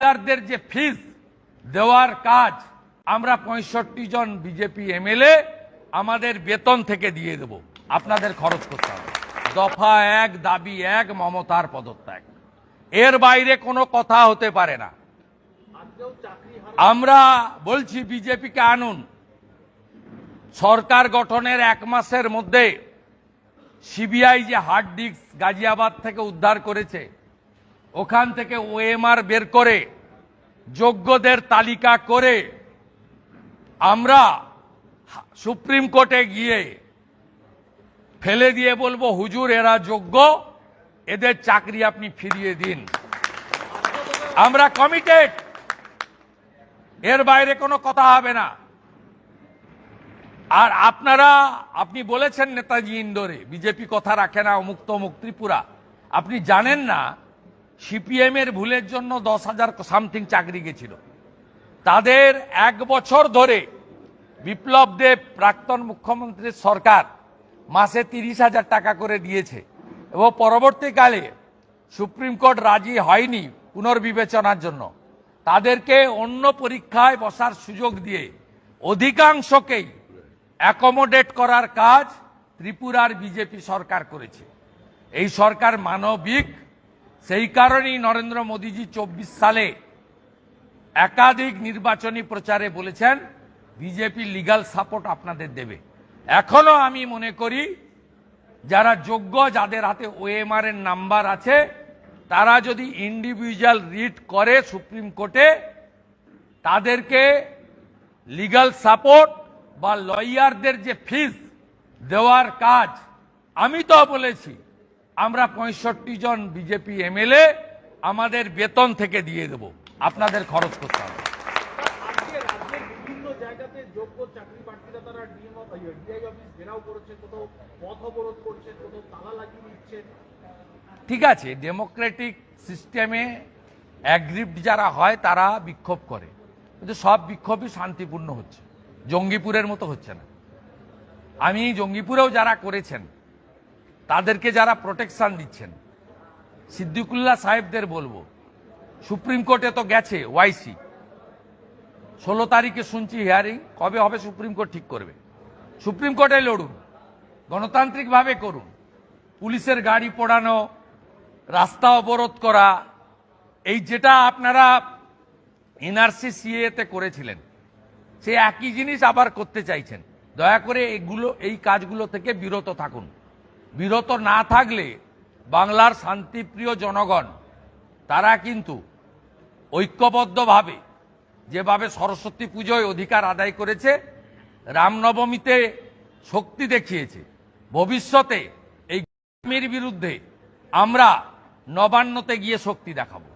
ডাক্তারদের যে ফিস দেওয়ার কাজ, আমরা পঁয়ষট্টি জন বিজেপি এমএলএ আমাদের বেতন থেকে দিয়ে দেব। আপনাদের খরচ করতে হবে। দফা এক, দাবি এক, মমতার পদত্যাগ। এর বাইরে কোনো কথা হতে পারে না। আমরা বলছি বিজেপিকে আনুন। সরকার গঠনের এক মাসের মধ্যে সিবিআই যে হার্ড ডিস্ক গাজিয়াবাদ থেকে উদ্ধার করেছে ওখান থেকে ওএমআর বের করে, যোগ্যদের তালিকা করে, আমরা সুপ্রিম কোর্টে গিয়ে ফেলে দিয়ে বলব, হুজুর, এরা যোগ্য, এদের চাকরি আপনি ফিরিয়ে দিন। আমরা কমিটেড এর বাইরে কোনো কথা হবে না। আর আপনারা, আপনি বলেছেন নেতাজি ইন্দোরে, বিজেপি কথা রাখে না অমুক তমুক ত্রিপুরা। আপনি জানেন না সিপিএম এর ভুলের জন্য দশ হাজার সামথিং চাকরি গেছিল। তাদের এক বছর ধরে বিপ্লব দেব প্রাক্তন মুখ্যমন্ত্রীর সরকার মাসে তিরিশ হাজার টাকা করে দিয়েছে এবং পরবর্তীকালে সুপ্রিম কোর্ট রাজি হয়নি পুনর্বিবেচনার জন্য। তাদেরকে অন্য পরীক্ষায় বসার সুযোগ দিয়ে অধিকাংশকেই অ্যাকোমোডেট করার কাজ ত্রিপুরার বিজেপি সরকার করেছে। এই সরকার মানবিক সেই কারণেই নরেন্দ্র মোদীজি চব্বিশ সালে একাধিক নির্বাচনী প্রচারে বলেছেন, বিজেপি লিগাল সাপোর্ট আপনাদের দেবে। এখনও আমি মনে করি, যারা যোগ্য, যাদের হাতে ওএমআর এর নাম্বার আছে, তারা যদি ইন্ডিভিজুয়াল রিট করে সুপ্রিম কোর্টে, তাদেরকে লিগাল সাপোর্ট বা লয়ারদের যে ফিস দেওয়ার কাজ, আমি তো বলেছি আমরা পঁয়ষট্টি জন বিজেপি এমএলএ আমাদের বেতন থেকে দিয়ে দেব। আপনাদের খরচ করতে হবে। ঠিক আছে ডেমোক্রেটিক সিস্টেমে অ্যাগ্রিপ্ট যারা হয় তারা বিক্ষোভ করে। কিন্তু সব বিক্ষোভই শান্তিপূর্ণ হচ্ছে। জঙ্গিপুরের মতো হচ্ছে না। আমি জঙ্গিপুরেও যারা করেছেন তাদেরকে যারা প্রোটেকশন দিচ্ছেন। সিদ্দিকুল্লাহ সাহেবদের বলব, সুপ্রিম কোর্টে তো গেছে ওয়াইসি ষোলো তারিখে শুনছি হিয়ারিং কবে হবে সুপ্রিম কোর্ট ঠিক করবে। সুপ্রিম কোর্টে লড়ুন, গণতান্ত্রিকভাবে করুন। পুলিশের গাড়ি পোড়ানো, রাস্তা অবরোধ করা, এই যেটা আপনারা এনআরসি সিএতে করেছিলেন, সে একই জিনিস আবার করতে চাইছেন। দয়া করে এগুলো, এই কাজগুলো থেকে বিরত থাকুন। বিরত না থাকলে বাংলার শান্তিপ্রিয় জনগণ, তারা কিন্তু ঐক্যবদ্ধভাবে যেভাবে সরস্বতী পুজোয় অধিকার আদায় করেছে, রামনবমীতে শক্তি দেখিয়েছে। ভবিষ্যতে এই বিরুদ্ধে আমরা নবান্নতে গিয়ে শক্তি দেখাবো।